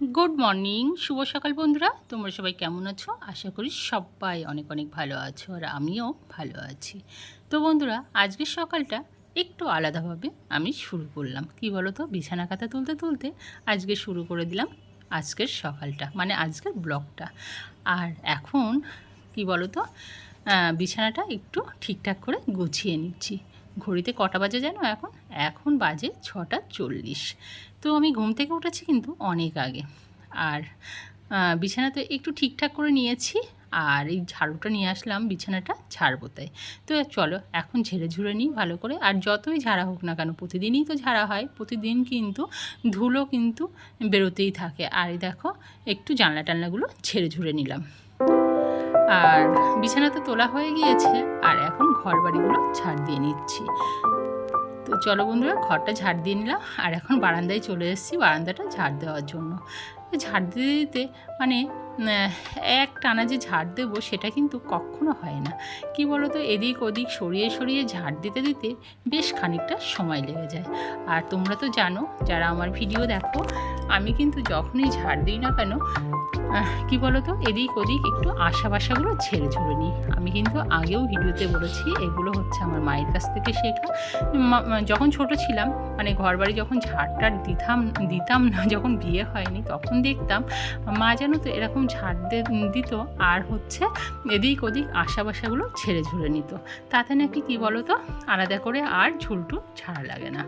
Good morning শুভ সকাল বন্ধুরা। তোমরা সবাই কেমন আছো? আশা করি সবাই অনেক অনেক ভালো আছো আর আমিও ভালো আছি। তো বন্ধুরা, আজকের সকালটা একটু আলাদাভাবে আমি শুরু করলাম। কি বলো তো বিছানা কাতা তুলতে তুলতে আজকে শুরু করে দিলাম আজকের সকালটা মানে আজকের ব্লগটা। আর এখন, কি বলো তো বিছানাটা একটু ঠিকঠাক করে গুছিয়ে নিচ্ছি। ঘড়িতে কটা বাজে জানো এখন? এখন বাজে ছটা চল্লিশ। তো আমি ঘুম থেকে উঠেছি কিন্তু অনেক আগে। আর আহ, বিছানাতে একটু ঠিকঠাক করে নিয়েছি আর এই ঝাড়ুটা নিয়ে আসলাম বিছানাটা ঝাড়বো তাই। তো চলো এখন ঝেড়ে ঝুড়ে নিই ভালো করে। আর যতই ঝাড়া হোক না কেন প্রতিদিনই তো ঝাড়া হয় প্রতিদিন কিন্তু ধুলো কিন্তু বেরোতেই থাকে। আর এই দেখো একটু জানলা টানলাগুলো ঝেড়ে ঝুড়ে নিলাম। আর বিছানা তো তোলা হয়ে গিয়েছে, আর এখন ঘর বাড়িগুলো ছাড় দিয়ে নিচ্ছি। তো চলো বন্ধুরা, ঘরটা ঝাড় দিয়ে নিলাম, আর এখন বারান্দায় চলে এসেছি বারান্দাটা ঝাড় দেওয়ার জন্য। ঝাড় দিতে দিতে মানে এক টানা যে ঝাড় দেবো সেটা কিন্তু কখনো হয় না। কি বলো তো এদিক ওদিক সরিয়ে সরিয়ে ঝাড় দিতে দিতে বেশ খানিকটা সময় লেগে যায়। আর তোমরা তো জানো, যারা আমার ভিডিও দেখো, আমি কিন্তু যখনই ঝাড় দিই না কেন কি বলো তো এদিক ওদিক একটু আশা বাসাগুলো ছেড়ে ঝুড়ে নিই। আমি কিন্তু আগেও ভিডিওতে বলেছি, এগুলো হচ্ছে আমার মায়ের কাছ থেকে শেখা। যখন ছোট ছিলাম মানে ঘর বাড়ি যখন ঝাড়টার দিতাম দিতাম না, যখন বিয়ে হয়নি, তখন দেখতাম মা যেন তো এরকম ঝাড় দিত আর হচ্ছে এদিক ওদিক আশা বাসাগুলো ছেড়ে ঝুড়ে নিত। তাতে নাকি কী বলো তো আলাদা করে আর ঝুলটু ছাড়া লাগে না।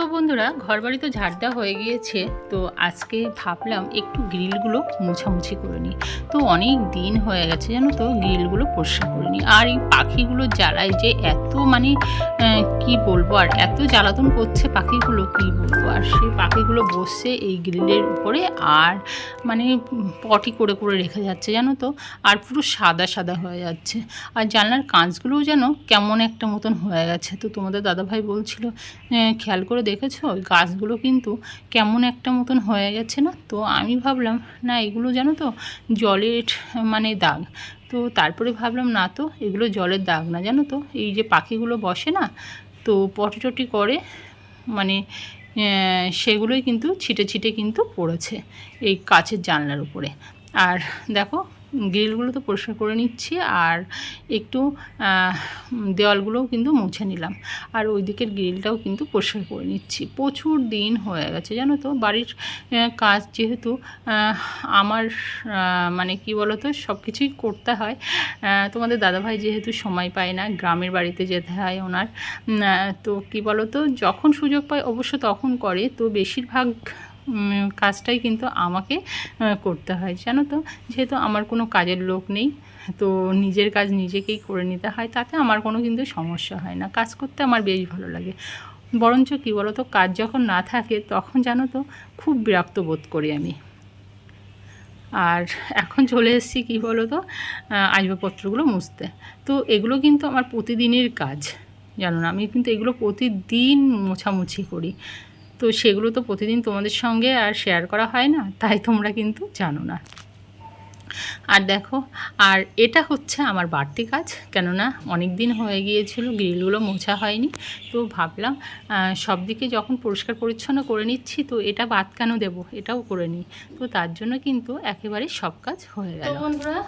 তো বন্ধুরা, ঘরবাড়ি তো ঝাড় দেওয়া হয়ে গিয়েছে, তো আজকে ভাবলাম একটু গ্রিলগুলো মোছামুছি করে নিই। তো অনেক দিন হয়ে গেছে জানো তো, গ্রিলগুলো পরিষ্কার করে নিই। আর এই পাখিগুলো জ্বালায় যে এত মানে কি বলব আর, এত জ্বালাতন করছে পাখিগুলো, কি বলব আর? সেই পাখিগুলো বসছে এই গ্রিলের উপরে আর মানে পটি করে করে রেখে যাচ্ছে জানো তো, আর পুরো সাদা সাদা হয়ে যাচ্ছে। আর জানলার কাঁচগুলোও যেন কেমন একটা মতন হয়ে গেছে। তো তোমাদের দাদাভাই বলছিল খেয়াল করে দেখেছ? ওই গাছগুলো কিন্তু কেমন একটা মতন হয়ে গেছে না? তো আমি ভাবলাম, না, এগুলো জানো তো, জলের মানে দাগ। তো তারপরে ভাবলাম, না তো, এগুলো জলের দাগ না। জানো তো, এই যে পাখিগুলো বসে না, তো পটি টটি করে মানে সেগুলোই কিন্তু ছিটে ছিটে কিন্তু পড়েছে এই কাচের জানলার উপরে। আর দেখো গ্রিলগুলো তো পরিষ্কার করে নিচ্ছি আর একটু দেওয়ালগুলোও কিন্তু মুছে নিলাম। আর ওই দিকের গ্রিলটাও কিন্তু পরিষ্কার করে নিচ্ছি। প্রচুর দিন হয়ে গেছে, জানো তো? বাড়ির কাজ যেহেতু আমার মানে কি বলো তো সব কিছুই করতে হয়। তোমাদের দাদাভাই যেহেতু সময় পায় না, গ্রামের বাড়িতে যেতে হয় ওনার তো কি বলো তো যখন সুযোগ পায় অবশ্য তখন করে। তো বেশিরভাগ কাজটাই কিন্তু আমাকে করতে হয়, জানো তো? যেহেতু আমার কোনো কাজের লোক নেই, তো নিজের কাজ নিজেকেই করে নিতে হয়, তাতে আমার কোনো কিন্তু সমস্যা হয় না। কাজ করতে আমার বেশ ভালো লাগে। বরঞ্চ কী বলো তো কাজ যখন না থাকে, তখন জানো তো, খুব বিরক্ত বোধ করি আমি। আর এখন চলে এসেছি কী বলো তো আসবাবপত্রগুলো মুছতে। তো এগুলো কিন্তু আমার প্রতিদিনের কাজ, জানো না? আমি কিন্তু এগুলো প্রতিদিন মোছামুছি করি। তো সেগুলো তো প্রতিদিন তোমাদের সঙ্গে আর শেয়ার করা হয় না, তাই তোমরা কিন্তু জানো না। আর দেখো, আর এটা হচ্ছে আমার বাড়তি কাজ, কেননা অনেক দিন হয়ে গিয়েছিল, গ্রিলগুলো মোছা হয়নি। তো ভাবলাম সব দিকে যখন পরিষ্কার পরিচ্ছন্ন করে নিচ্ছি, তো এটা বাদ কেন দেবো? এটাও করে নিই। তো তার জন্য কিন্তু একেবারে সব কাজ হয়ে গেল। বন্ধুরা,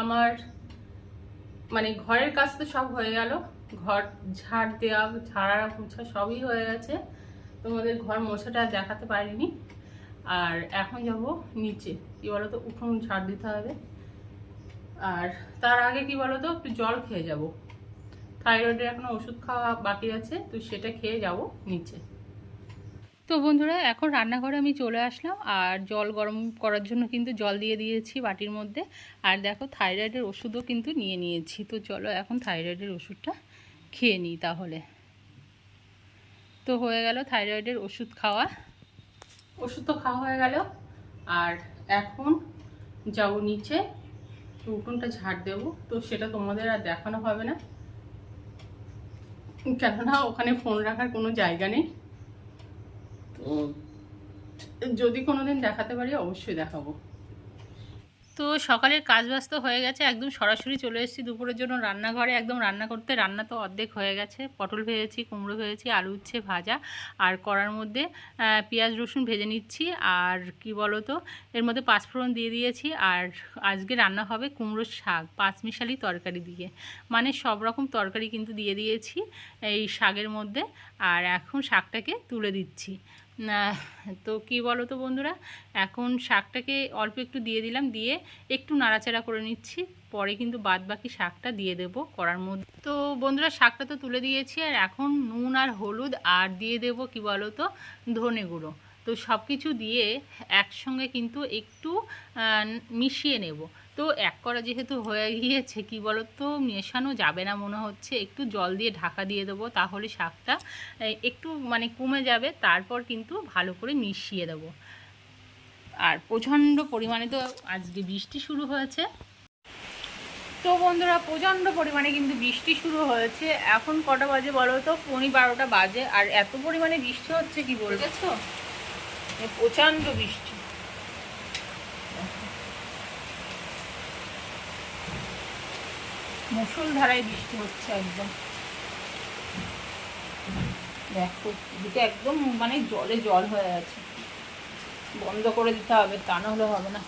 আমার মানে ঘরের কাজ তো সব হয়ে গেল। ঘর, ঝাড় দেওয়া ঝাড়া মোছা সবই হয়ে গেছে। তোমাদের ঘর আর দেখাতে পারিনি। আর এখন যাব নিচে। কি বলো তো উঠোন ঝাড় দিতে হবে। আর তার আগে কি বলো তো একটু জল খেয়ে যাব। থাইরয়েডের এখনও ওষুধ খাওয়া বাকি আছে, তো সেটা খেয়ে যাব নিচে। তো বন্ধুরা, এখন রান্নাঘরে আমি চলে আসলাম। আর জল গরম করার জন্য কিন্তু জল দিয়ে দিয়েছি বাটির মধ্যে। আর দেখো, থাইরয়েডের ওষুধও কিন্তু নিয়ে নিয়েছি। তো চলো এখন থাইরয়েডের ওষুধটা খেয়ে নিই তাহলে। তো হয়ে গেল থাইরয়েডের ওষুধ খাওয়া। ওষুধ তো খাওয়া হয়ে গেল। আর এখন যাব নিচে উঠোনটা ঝাড় দেবো। তো সেটা তোমাদের আর দেখানো হবে না। কেননা ওখানে ফোন রাখার কোনো জায়গা নেই। তো যদি কোনোদিন দেখাতে পারি অবশ্যই দেখাবো। তো সকালের কাজ ব্যস্ত হয়ে গেছে, একদম সরাসরি চলে এসেছি দুপুরের জন্য রান্নাঘরে। একদম রান্না করতে রান্না তো অর্ধেক হয়ে গেছে। পটল ভেজেছি, কুমড়ো ভেজেছি, আলু উচ্ছে ভাজা আর কড়ার মধ্যে পেঁয়াজ, রসুন ভেজে নিচ্ছি আর কি বলো তো এর মধ্যে পাঁচফোড়ন দিয়ে দিয়েছি আর আজকে রান্না হবে কুমড়োর শাক, পাঁচমিশালি তরকারি দিয়ে। মানে সব রকম তরকারি কিন্তু দিয়ে দিয়েছি এই শাকের মধ্যে আর এখন শাকটাকে তুলে দিচ্ছি। তো কি বলো তো বন্ধুরা? এখন শাকটাকে অল্প একটু দিয়ে দিলাম, দিয়ে একটু নাড়াচাড়া করে নিচ্ছি। পরে কিন্তু বাদ বাকি শাকটা দিয়ে দেব করার মধ্যে। তো বন্ধুরা, শাকটা তো তুলে দিয়েছি, আর এখন নুন আর হলুদ, আর দিয়ে দেব কি বলো তো ধনে গুঁড়ো। তো সব কিছু দিয়ে একসঙ্গে কিন্তু একটু মিশিয়ে নেব। তো এক করা যেহেতু হয়ে গিয়েছে, কি বলো তো মেশানো যাবে না মনে হচ্ছে। একটু জল দিয়ে ঢাকা দিয়ে দেবো, তাহলে শাকটা একটু মানে কমে যাবে। তারপর কিন্তু ভালো করে মিশিয়ে দেবো। আর প্রচণ্ড পরিমাণে তো আজকে বৃষ্টি শুরু হয়েছে। তো বন্ধুরা, প্রচণ্ড পরিমাণে কিন্তু বৃষ্টি শুরু হয়েছে। এখন কটা বাজে বলো তো? পৌনে বারোটা বাজে। আর এত পরিমাণে বৃষ্টি হচ্ছে কি বলছো প্রচণ্ড বৃষ্টি। মুসুল ধারায় বৃষ্টি হচ্ছে একদম। দেখো, এদিকে একদম মানে জলে জল হয়ে আছে। বন্ধ করে দিতে হবে, তা না হলে হবে না।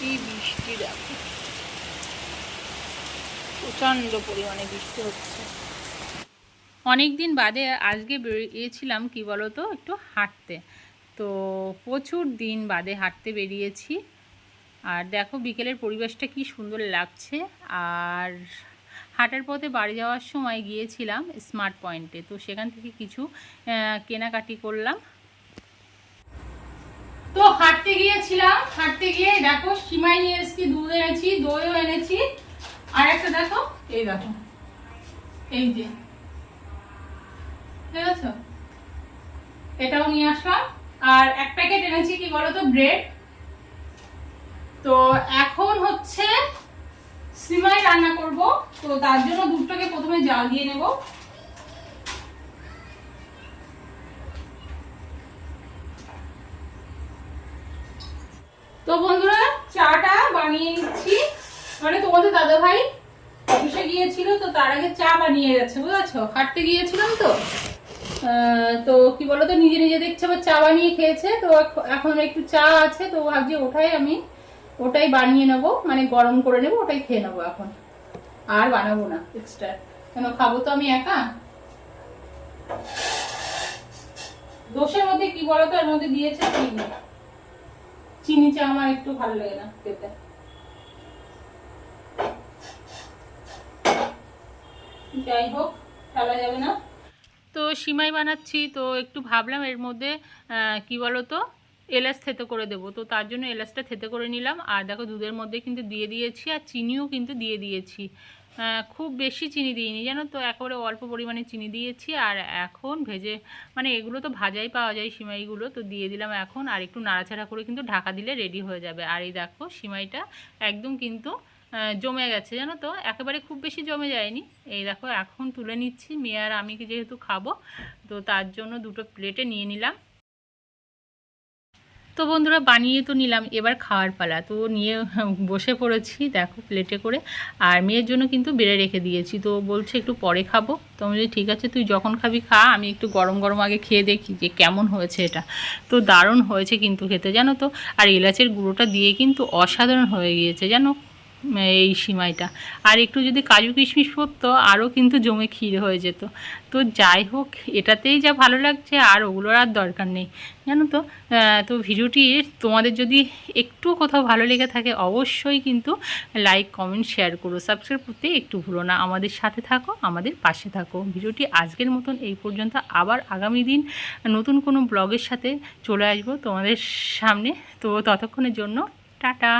কি বৃষ্টি দেখো। প্রচণ্ড পরিমাণে বৃষ্টি হচ্ছে। অনেক দিন বাদে আজকে বেরিয়েছিলাম, কি বলো তো একটু হাঁটতে। তো প্রচুর দিন বাদে হাঁটতে বেরিয়েছি। আর দেখো বিকেলের পরিবেশটা কি সুন্দর লাগছে। আর হাঁটার পথে বাড়ি যাওয়ার সময় গিয়েছিলাম স্মার্ট পয়েন্টে। তো সেখান থেকে কিছু কেনাকাটি করলাম। তো হাঁটতে গিয়েছিলাম, হাঁটতে গিয়ে দেখো সিমাই নিয়ে এসেছি, দুধ এনেছি, দইও এনেছি। আর একটা দেখো, এই দেখো, এই যে ঠিক আছে এটাও নিয়ে আসলাম। আর এক প্যাকেট এনেছি, কি বলো তো ব্রেড। তো এখন হচ্ছে সিমাই রান্না করব। তো তার জন্য দুধটাকে প্রথমে জাল দিয়ে নেব। তোমাদের দাদা ভাই, অফিসে গিয়েছিল তো তার আগে চা বানিয়ে গেছে বুঝেছ? হাঁটতে গিয়েছিলাম তো। তো কি বলতো, নিজে নিজে দেখছে আবার চা বানিয়ে খেয়েছে, তো এখন একটু চা আছে, তো ভাবছি ওটাই আমি, ওটাই বানিয়ে নেব মানে গরম করে নেব, ওটাই খেয়ে নেব এখন। আর বানাবো না এক্সট্রা কেন, খাব তো আমি একা? দোষের মধ্যে কি বলতো, এর মধ্যে দিয়েছে চিনি। চিনি চা আমার একটু ভালো লাগে না খেতে। যাই হোক ফেলা যাবে না। তো সিমাই বানাচ্ছি, তো একটু ভাবলাম এর মধ্যে কি বলো তো এলাচ থেতে করে দেবো। তো তার জন্য এলাচটা থেতে করে নিলাম। আর দেখো দুধের মধ্যে কিন্তু দিয়ে দিয়েছি, আর চিনিও কিন্তু দিয়ে দিয়েছি। খুব বেশি চিনি দিইনি, জানো তো? একেবারে অল্প পরিমাণে চিনি দিয়েছি, আর এখন ভেজে মানে এগুলো তো ভাজাই পাওয়া যায় সিমাইগুলো, তো দিয়ে দিলাম এখন। আর একটু নাড়াচাড়া করে কিন্তু ঢাকা দিলে রেডি হয়ে যাবে। আর এই দেখো, সিমাইটা একদম কিন্তু জমে গেছে, জানো তো? একেবারে খুব বেশি জমে যায়নি। এই দেখো, এখন তুলে নিচ্ছি। মেয়ে আর আমি যেহেতু খাব, তো তার জন্য দুটো প্লেটে নিয়ে নিলাম। তো বন্ধুরা, বানিয়ে তো নিলাম, এবার খাওয়ার পালা। তো নিয়ে বসে পড়েছি, দেখো, প্লেটে করে। আর মেয়ের জন্য কিন্তু বেড়ে রেখে দিয়েছি। তো বলছে একটু পরে খাব। তো আমি ঠিক আছে, তুই যখন খাবি, খা। আমি একটু গরম গরম আগে খেয়ে দেখি যে কেমন হয়েছে এটা। তো দারুণ হয়েছে কিন্তু খেতে, জানো তো? আর এলাচের গুঁড়োটা দিয়ে কিন্তু অসাধারণ হয়ে গিয়েছে, জানো? এই সিমাইটা। আর একটু যদি কাজু কিশমিশ পড়তো আরও কিন্তু জমে ক্ষীর হয়ে যেত। তো যাই হোক, এটাতেই যা ভালো লাগছে, আর ওগুলোর আর দরকার নেই। জানো তো তো ভিডিওটি তোমাদের যদি একটু কোথাও ভালো লেগে থাকে, অবশ্যই কিন্তু লাইক, কমেন্ট, শেয়ার করো। সাবস্ক্রাইব করতে একটু ভুলো না। আমাদের সাথে থাকো, আমাদের পাশে থাকো। ভিডিওটি আজকের মতন এই পর্যন্ত। আবার আগামী দিন নতুন কোনো ব্লগের সাথে চলে আসব তোমাদের সামনে। তো ততক্ষণের জন্য, টাটা।